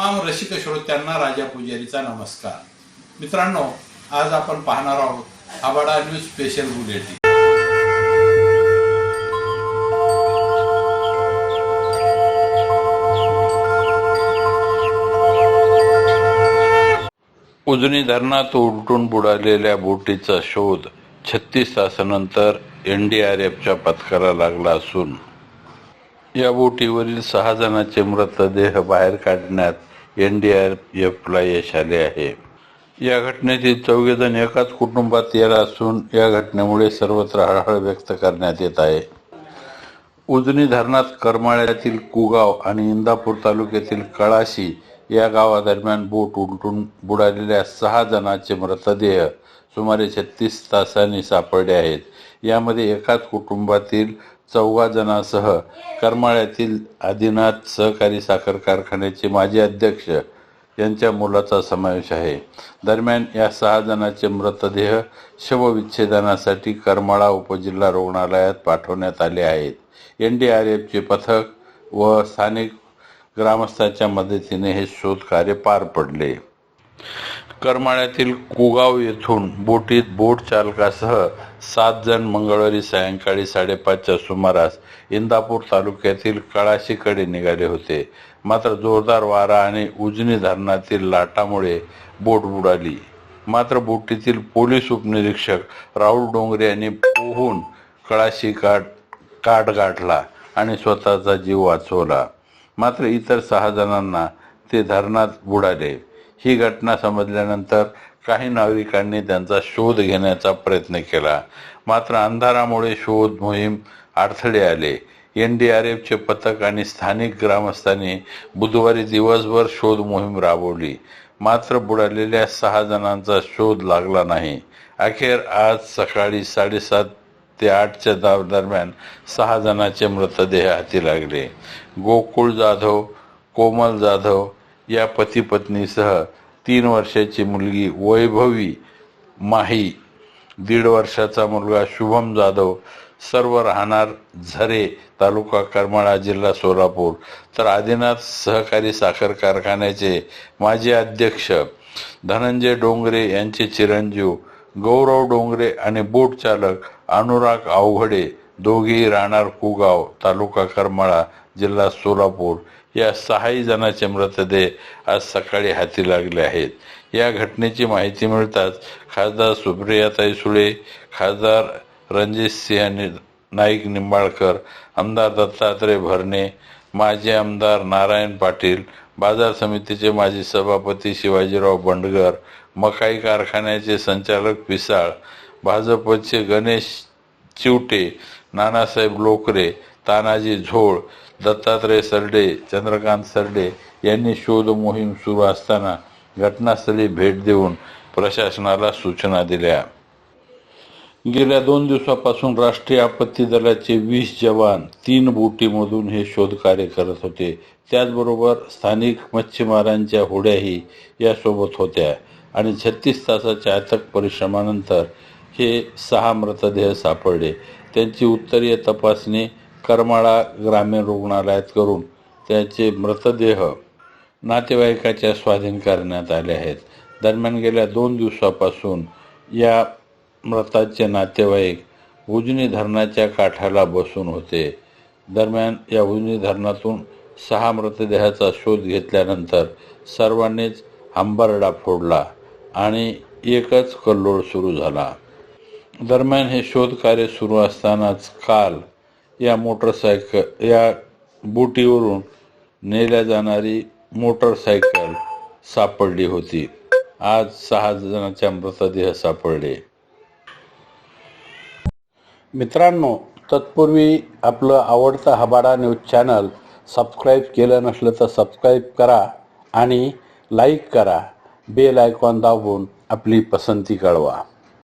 रसिक श्रोत्यांना राजा पुजारीचा नमस्कार. मित्रांनो आज आपण पाहणार आहोत आबाडा न्यूज स्पेशल बुलेटिन उजनी धरणात उलटून बुडालेल्या बोटीचा शोध छत्तीस तासानंतर एन डी आर एफच्या पथकाला लागला असून. या बोटीवरील सहा जणांचे मृतदेह बाहेर काढण्यात एनडीआरएफला यश आले आहे. या घटनेतील चौघे जण एकाच कुटुंबात येत असून या घटनेमुळे सर्वत्र हळहळ व्यक्त करण्यात येत आहे. उजनी धरणात करमाळ्यातील कुगाव आणि इंदापूर तालुक्यातील कळाशी या गावादरम्यान बोट उलटून बुडालेल्या सहा जणांचे मृतदेह सुमारे छत्तीस तासांनी सापडले आहेत. यामध्ये एकाच कुटुंबातील चौघा जणांसह करमाळ्यातील आदिनाथ सहकारी साखर कारखान्याचे माजी अध्यक्ष यांच्या मुलाचा समावेश आहे. दरम्यान या सहा जणांचे मृतदेह शवविच्छेदनासाठी करमाळा उपजिल्हा रुग्णालयात पाठवण्यात आले आहेत. एन डी आर एफचे पथक व स्थानिक ग्रामस्थांच्या मदतीने हे शोध कार्य पार पडले. करमाळ्यातील कुगाव येथून बोटीत बोट चालकासह सात जण मंगळवारी सायंकाळी साडेपाचच्या सुमारास इंदापूर तालुक्यातील कळाशीकडे निघाले होते. मात्र जोरदार वारा आणि उजनी धरणातील लाटामुळे बोट बुडाली. मात्र बोटीतील पोलीस उपनिरीक्षक राहुल डोंगरे यांनी पोहून कळाशी काठ काठ गाठला आणि स्वतःचा जीव वाचवला. मात्र इतर सहा जणांना ते धरणात बुडाले. ही घटना समजल्यानंतर काही नागरिकांनी त्यांचा शोध घेण्याचा प्रयत्न केला. मात्र अंधारामुळे शोध मोहीम अडथळे आले. एन डी आर एफचे पथक आणि स्थानिक ग्रामस्थांनी बुधवारी दिवसभर शोध मोहीम राबवली. मात्र बुडालेल्या सहा जणांचा शोध लागला नाही. अखेर आज सकाळी साडेसात ते आठच्या दा दरम्यान सहा जणांचे मृतदेह हाती लागले. गोकुळ जाधव कोमल जाधव या पती पत्नीसह तीन वर्षाची मुलगी वैभवी माही दीड वर्षाचा मुलगा शुभम जाधव सर्व राहणार झरे तालुका करमाळा जिल्हा सोलापूर. तर आदिनाथ सहकारी साखर कारखान्याचे माजी अध्यक्ष धनंजय डोंगरे यांचे चिरंजीव गौरव डोंगरे आणि बोट चालक अनुराग अवघडे दोघेही राहणार कुगाव तालुका करमाळा जिल्हा सोलापूर. या सहाही जणांचे मृतदेह आज सकाळी हाती लागले आहेत. या घटनेची माहिती मिळताच खासदार सुप्रियाताई सुळे खासदार रणजित सिंह नाईक निंबाळकर आमदार दत्तात्रय भरणे माजी आमदार नारायण पाटील बाजार समितीचे माजी सभापती शिवाजीराव बंडगर मकाई कारखान्याचे संचालक पिसाळ भाजपचे गणेश चिवटे नानासाहेब लोकरे तानाजी झोळ दत्तात्रय सरडे चंद्रकांत सरडे यांनी शोध मोहीम सुरू असताना घटनास्थळी भेट देऊन प्रशासनाला सूचना दिल्या. गेल्या दोन दिवसापासून राष्ट्रीय आपत्ती दलाचे वीस जवान तीन बोटीमधून हे शोध कार्य करत होते. त्याचबरोबर स्थानिक मच्छीमारांच्या होड्याही यासोबत होत्या आणि छत्तीस तासाच्या अथक परिश्रमानंतर हे सहा मृतदेह सापडले. त्यांची उत्तरीय तपासणी करमाळा ग्रामीण रुग्णालयात करून त्याचे मृतदेह नातेवाईकाच्या स्वाधीन करण्यात आले आहेत. दरम्यान गेल्या दोन दिवसापासून या मृताचे नातेवाईक उजनी धरणाच्या काठाला बसून होते. दरम्यान या उजनी धरणातून सहा मृतदेहाचा शोध घेतल्यानंतर सर्वांनीच हंबरडा फोडला आणि एकच कल्लोळ सुरू झाला. दरम्यान हे शोध कार्य सुरू असतानाच काल या मोटरसायकल या बोटीवरून नेल्या जाणारी मोटरसायकल सापडली होती. आज सहा जणांच्या मृतदेह सापडले. मित्रांनो तत्पूर्वी आपलं आवडतं हबाडा न्यूज चॅनल सबस्क्राईब केलं नसलं तर सबस्क्राईब करा आणि लाईक करा. बेल आयकॉन दाबून आपली पसंती कळवा.